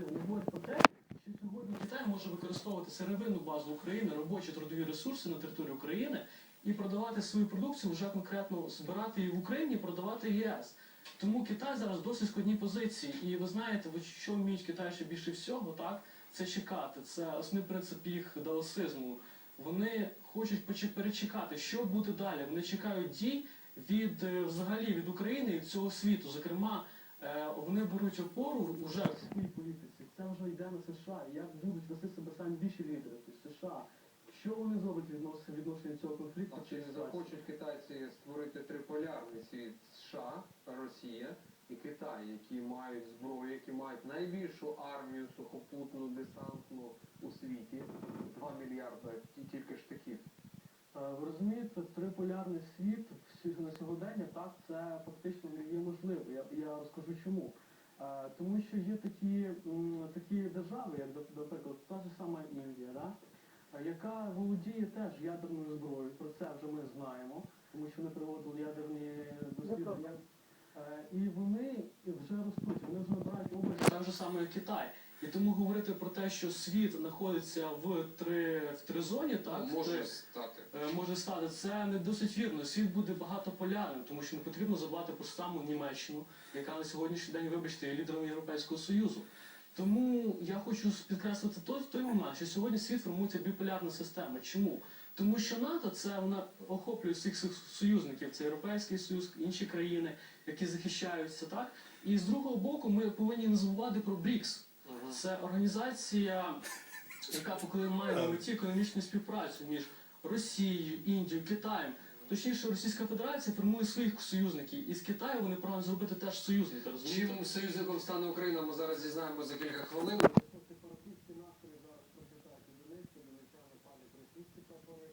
Вони говорять про те, що сьогодні Китай може використовувати сировинну базу України, робочі трудові ресурси на території України і продавати свою продукцію вже конкретно збирати її в Україні, продавати ЄС. Тому Китай зараз досить складній позиції. І ви знаєте, ви що вміють Китай ще більше всього, так? Це чекати. Це основний принцип їх даосизму. Вони хочуть перечекати, що буде далі. Вони чекають дій від е, взагалі від України і цього світу. Зокрема, вони беруть опору вже в своїй політиці. Це вже йде на США. Як будуть вести себе самі більші лідери, тобто США. Що вони зроблять відносно відношення цього конфлікту? А чи не захочуть китайці створити триполярний світ США, Росія і Китай, які мають зброю, які мають найбільшу армію сухопутну, Ви розумієте, триполярний світ на сьогодення так це фактично не є можливо. Я, я розкажу чому. Е, Тому що є такі, такі держави, як наприклад, та ж сама Індія, да? е, яка володіє теж ядерною зброєю. Про це вже ми знаємо, тому що вони проводили ядерні дослідження. Е, І вони вже ростуть, вони вже набирають область. Це вже саме Китай. І тому говорити про те, що світ знаходиться в три в тризоні, так в три- стати. Е, може стати. Це не досить вірно. Світ буде багатополярним, тому що не потрібно забувати про саму Німеччину, яка на сьогоднішній день, вибачте, є лідером Європейського Союзу. Тому я хочу підкреслити той, той момент, що сьогодні світ формується біполярна система. Чому? Тому що НАТО це вона охоплює всіх своїх союзників, це Європейський Союз, інші країни, які захищаються, так? І з другого боку, ми повинні не забувати про БРІКС. Це організація, яка поки має на меті економічну співпрацю між Росією, Індією, Китаєм. Точніше, Російська Федерація формує своїх союзників. І з Китаю вони прагнуть зробити теж союзника. розумієте? Чим союзником стане Україна, ми зараз дізнаємо за кілька хвилин. Тобто Сепаратистські настрої зараз процвітають у Донецьку, Донецька палять російські табори,